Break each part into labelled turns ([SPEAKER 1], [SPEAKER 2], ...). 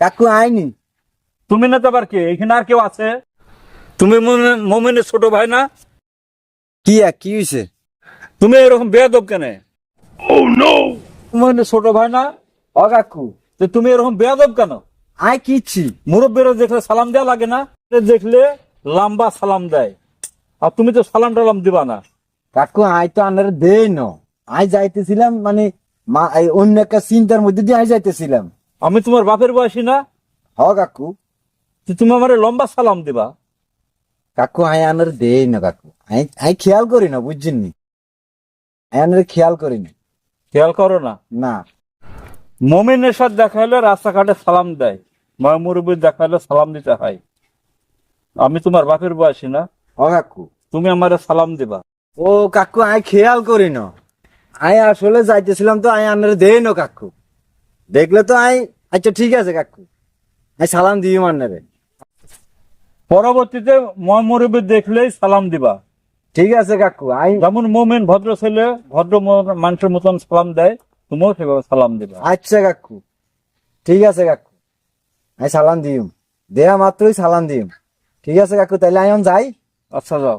[SPEAKER 1] কাকু আইনি।
[SPEAKER 2] তুমি না তো আবার কে? এখানে আর কেউ আছে? তুমি মোমেন- মোমেনের ছোট ভাই না?
[SPEAKER 1] কি এক কি হয়েছে
[SPEAKER 2] তুমি এরকম বেয়াদব কেন? মোমেনের ছোট ভাই না?
[SPEAKER 1] ও কাকু
[SPEAKER 2] তো তুমি এরকম বেয়াদব কেন?
[SPEAKER 1] আই কিচ্ছি।
[SPEAKER 2] মুরব্বীরা দেখলে সালাম দেওয়া লাগে না? দেখলে লম্বা সালাম দেয়। আর তুমি তো সালাম টালাম দিবা না।
[SPEAKER 1] কাকু আই তো আনারে দেই ন। আই যাইতেছিলাম মানে মা এই অন্য একটা চিন্তার মধ্যে দিয়ে আই যাইতেছিলাম।
[SPEAKER 2] আমি তোমার বাপের বয়সী না?
[SPEAKER 1] হ কাকু।
[SPEAKER 2] তুমি আমার লম্বা সালাম দিবা।
[SPEAKER 1] কাকু আই আনারে দেই না কাকু। আই আই খেয়াল করি না বুঝছেন নি আই আনারে খেয়াল করি না।
[SPEAKER 2] খেয়াল করো না।
[SPEAKER 1] না।
[SPEAKER 2] মোমেনের সাথে দেখা হলে রাস্তাঘাটে সালাম দেয়। ময় মুরব্বীর দেখা হলে সালাম দিতে হয়। আমি তোমার বাপের বয়সী না।
[SPEAKER 1] হ কাকু।
[SPEAKER 2] তুমি আমার সালাম দিবা।
[SPEAKER 1] ও কাকু আই খেয়াল করি না। আই আসলে যাইতেছিলাম তো আই আনারে দেই না কাকু। দেখলে তো আই আচ্ছা ঠিক আছে কাকু। আই সালাম দিই মান্নারে।
[SPEAKER 2] পরবর্তীতে ময় মুরব্বী দেখলেই সালাম দিবা।
[SPEAKER 1] ঠিক আছে কাকু আই।
[SPEAKER 2] যেমন মোমেন ভদ্র ছেলে ভদ্র মানুষের মতন সালাম দেয় তুমিও সেভাবে সালাম দিবা।
[SPEAKER 1] আচ্ছা কাকু ঠিক আছে কাকু। আই সালাম দিম। দেয়া মাত্রই সালাম দিম। ঠিক আছে কাকু তাইলে আইন যাই।
[SPEAKER 2] আচ্ছা যাও।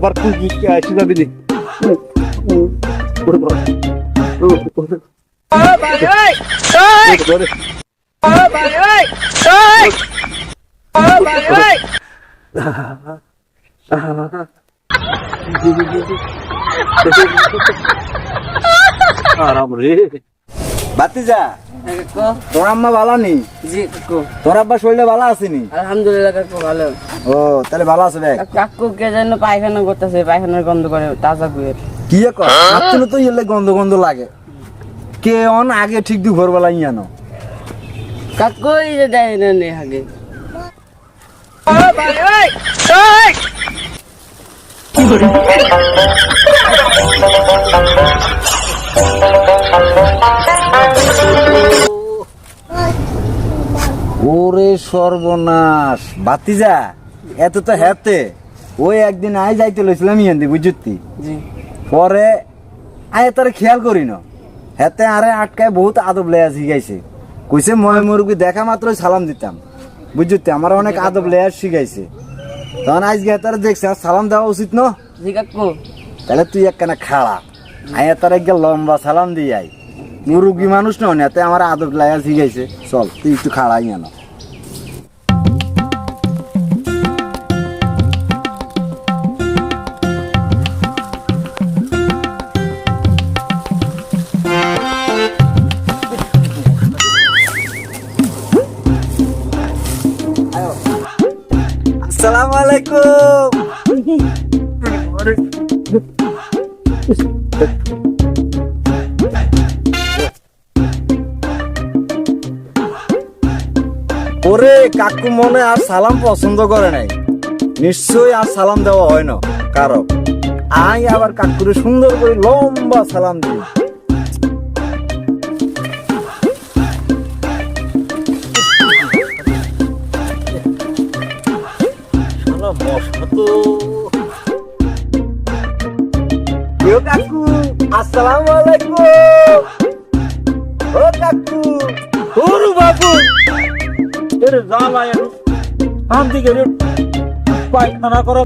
[SPEAKER 2] আবার তুই কি আসে যাবি রে। উ, উ,
[SPEAKER 1] তোর আম্মা ভালো নি?
[SPEAKER 3] জি কাকু।
[SPEAKER 1] তোর আব্বা শরীরে ভালো আসেনি
[SPEAKER 3] আলহামদুলিল্লাহ কাকু ভালো।
[SPEAKER 1] ও তাহলে ভালো আছে দেখ।
[SPEAKER 3] কাকু কে যেন পায়খানা করতেছে পায়খানার গন্ধ করে তাজা কুয়ের
[SPEAKER 1] কি কর? আপনি তো ইয়েলে গন্ধ গন্ধ লাগে। কে অন আগে ঠিক দুপুর বেলা ইয়ানো
[SPEAKER 3] কাকু এই যে দেয় না নে আগে।
[SPEAKER 1] ওরে সর্বনাশ। বাতিজা এত তো হেতে ওই একদিন আই যাইতে লইছিলাম ইয়ান্দি বুঝতি? পরে আয় তারে খেয়াল করি না। হেতে আরে আটকায় বহুত আদব লেয়া শিখাইছে। কইছে মই মুরগি দেখা মাত্র সালাম দিতাম। বুঝতি? আমার অনেক আদব লেয়া শিখাইছে। তখন আজকে হেতারে দেখছে আর সালাম দেওয়া উচিত ন? তাহলে তুই একখানা খাড়া। আয় তার একগে লম্বা সালাম দিয়ে আই মুরুগি মানুষ না আমার আদব লাইয়া শিখাইছে। চল তুই একটু খাড়াই আনো আলাইকুম ওরে, কাকু মনে আর সালাম পছন্দ করে নাই। নিশ্চয়ই আর সালাম দেওয়া হয় না। কারও আই আবার কাকুরে সুন্দর করে লম্বা সালাম দিই। ইয়ো কাকু আসসালামু আলাইকুম। ও কাকু
[SPEAKER 2] ওরে বাবু। এর আয় শান্তি করে পায়খানা করো।